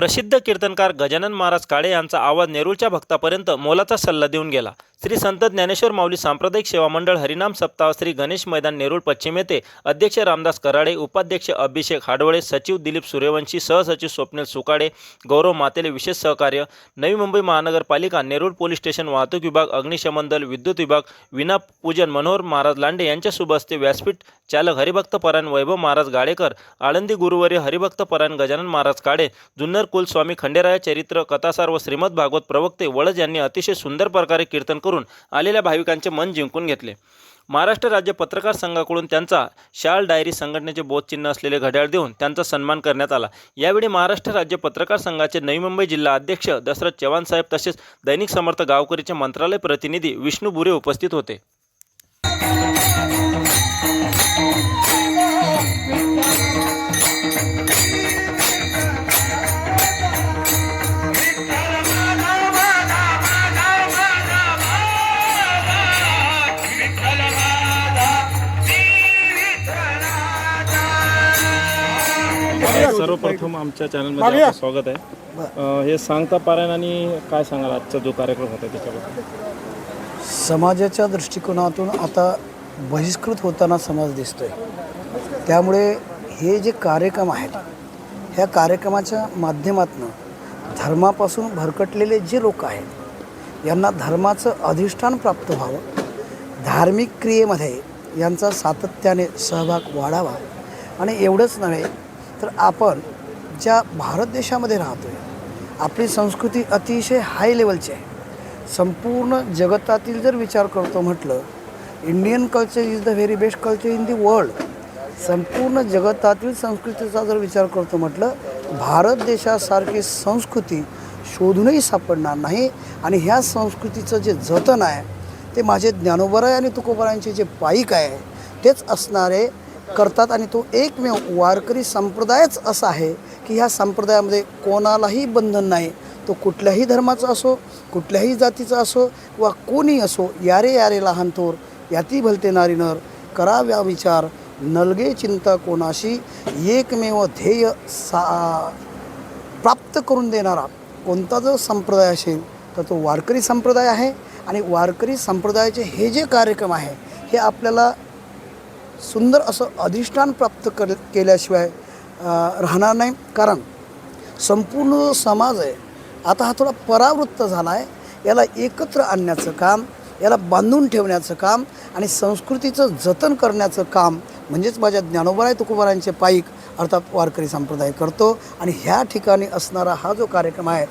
प्रसिद्ध कीर्तनकार गजानन महाराज काळे यांचा आवाज नेरूळच्या भक्तापर्यंत मोलाचा सल्ला देऊन गेला. श्री संत ज्ञानेश्वर माऊली सांप्रदायिक सेवा मंडळ हरिनाम सप्ताह श्री गणेश मैदान नेरूळ पश्चिम येथे अध्यक्ष रामदास कराडे उपाध्यक्ष अभिषेक हाडवळे सचिव दिलीप सूर्यवंशी सहसचिव स्वप्नील सुकाडे गौरव मातेले विशेष सहकार्य नवी मुंबई महानगरपालिका नेरूळ पोलीस स्टेशन वाहतूक विभाग अग्निशमन दल विद्युत विभाग विना पूजन मनोहर महाराज लांडे यांच्या शुभ हस्ते व्यासपीठ चालक हरिभक्त परायण वैभव महाराज गाडेकर आळंदी गुरुवारी हरिभक्त परायण गजानन महाराज काळे जुन्नर कुल स्वामी खंडेराय चरित्र कथासार व श्रीमद भागवत प्रवक्ते वळज यांनी अतिशय सुंदर प्रकारे कीर्तन करून आलेल्या भाविकांचे मन जिंकून घेतले. महाराष्ट्र राज्य पत्रकार संघाकडून त्यांचा शाल डायरी संघटनेचे बोधचिन्ह असलेले घड्याळ देऊन त्यांचा सन्मान करण्यात आला. यावेळी महाराष्ट्र राज्य पत्रकार संघाचे नवी मुंबई जिल्हा अध्यक्ष दशरथ चव्हाण साहेब तसेच दैनिक समर्थ गावकरीचे मंत्रालय प्रतिनिधी विष्णू बुरे उपस्थित होते. सर्वप्रथम आमच्या चॅनलमध्ये आपलं स्वागत आहे. हे सांगता पारायण आणि काय सांगाल? आजचा जो कार्यक्रम होता त्याच्याबद्दल. समाजाच्या दृष्टिकोनातून आता बहिष्कृत होताना समाज दिसतोय. त्यामुळे हे जे कार्यक्रम आहेत ह्या कार्यक्रमाच्या माध्यमातून धर्मापासून भरकटलेले जे लोक आहेत यांना धर्माचं अधिष्ठान प्राप्त व्हावं. धार्मिक क्रियेमध्ये यांचा सातत्याने सहभाग वाढावा. आणि एवढंच नव्हे तर आपण ज्या भारत देशामध्ये राहतो आहे आपली संस्कृती अतिशय हाय लेवलची आहे. संपूर्ण जगतातील जर विचार करतो म्हटलं Indian culture is the very best culture in the world संपूर्ण जगतातील संस्कृतीचा जर विचार करतो म्हटलं भारत देशासारखी संस्कृती शोधूनही सापडणार नाही. आणि ह्या संस्कृतीचं जे जतन आहे ते माझे ज्ञानोबराय आणि तुकोबरायांचे जे पाईक आहे तेच असणारे करतात. आणि तो एकमेव वारकरी संप्रदायच असा आहे की ह्या संप्रदायामध्ये कोणालाही बंधन नाही. तो कुठल्याही धर्माचा असो कुठल्याही जातीचा असो वा कोणी असो यारे यारे लहान थोर याती भलते नारी नर कराव्या विचार नलगे चिंता कोणाशी? एकमेव ध्येय सा प्राप्त करून देणारा कोणता जो संप्रदाय असेल तर तो वारकरी संप्रदाय आहे. आणि वारकरी संप्रदायाचे हे जे कार्यक्रम आहे हे आपल्याला सुंदर असं अधिष्ठान प्राप्त कर केल्याशिवाय राहणार नाही. कारण संपूर्ण जो समाज आहे आता हा थोडा परावृत्त झाला आहे याला एकत्र आणण्याचं काम याला बांधून ठेवण्याचं काम आणि संस्कृतीचं जतन करण्याचं काम म्हणजेच माझ्या ज्ञानोबराय तुकोबारांचे पायीक अर्थात वारकरी संप्रदाय करतो. आणि ह्या ठिकाणी असणारा हा जो कार्यक्रम आहे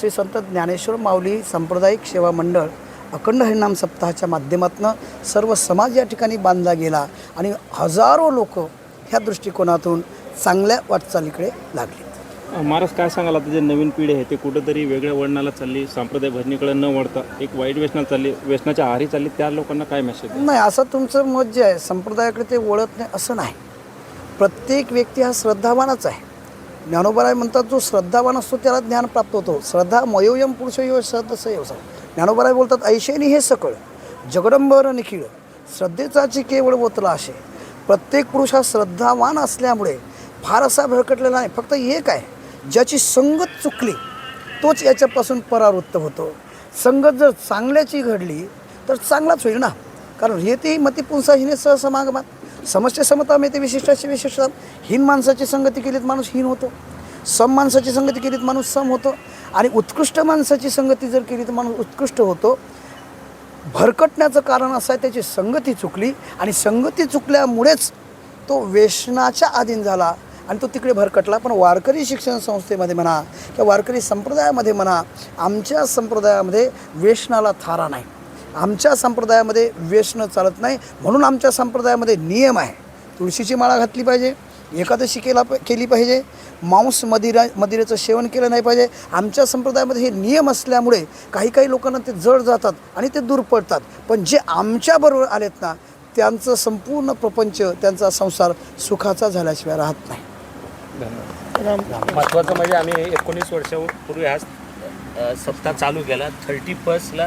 श्री संत ज्ञानेश्वर माऊली सांप्रदायिक सेवा मंडळ अखंड हरिनाम सप्ताहाच्या माध्यमातून सर्व समाज या ठिकाणी बांधला गेला आणि हजारो लोक ह्या दृष्टिकोनातून चांगल्या वाटचालीकडे लागले. महाराज काय सांगाल आता जे नवीन पिढी आहे ते कुठंतरी वेगळ्या वळणाला चालली सांप्रदाय भरणीकडे न वळता एक वाईट व्यसना चालली व्यसनाच्या आहारी चालली त्या लोकांना काय मेसेज नाही असं तुमचं मत जे आहे संप्रदायाकडे ते वळत नाही असं नाही. प्रत्येक व्यक्ती हा श्रद्धावानच आहे. ज्ञानोबराय म्हणतात जो श्रद्धावान असतो त्याला ज्ञान प्राप्त होतो. श्रद्धा मयोयम पुरुष यो सदस्य योसा ज्ञानोबराय बोलतात ऐशेनी हे सकळ जगडंबर निखिळ श्रद्धेचाची केवळ बोतला असे. प्रत्येक पुरुष हा श्रद्धावान असल्यामुळे फार असा भरकटलेला नाही. फक्त एक आहे ज्याची संगत चुकली तोच याच्यापासून परावृत्त होतो. संगत जर चांगल्याची घडली तर चांगलाच होईल ना? कारण हे मती पुंसा हिने सहसमागमात. समस्या समता मिळते विशिष्टाची विशिष्टता. हीन माणसाची संगती केलीत माणूस हीन होतो. सम माणसाची संगती केलीत माणूस सम होतो. आणि उत्कृष्ट माणसाची संगती जर केली तर माणूस उत्कृष्ट होतो भरकटण्याचं कारण असं आहे त्याची संगती चुकली. आणि संगती चुकल्यामुळेच तो वेशनाच्या अधीन झाला. आणि तो तिकडे भरकटला. पण वारकरी शिक्षण संस्थेमध्ये म्हणा किंवा वारकरी संप्रदायामध्ये म्हणा आमच्या संप्रदायामध्ये व्यसनाला थारा नाही. आमच्या संप्रदायामध्ये वेशनं चालत नाही म्हणून आमच्या संप्रदायामध्ये नियम आहे. तुळशीची माळा घातली पाहिजे एकादशी केला प- केली पाहिजे मांस मदिरा मदिरेचं सेवन केलं नाही पाहिजे. आमच्या संप्रदायामध्ये हे नियम असल्यामुळे काही काही लोकांना ते जड जातात आणि ते दूर पडतात. पण जे आमच्याबरोबर आलेत ना त्यांचं संपूर्ण प्रपंच त्यांचा संसार सुखाचा झाल्याशिवाय राहत नाही. धन्यवाद. महत्त्वाचं म्हणजे आम्ही एकोणीस वर्षापूर्वी हा सप्ताह चालू केला. थर्टी फर्स्टला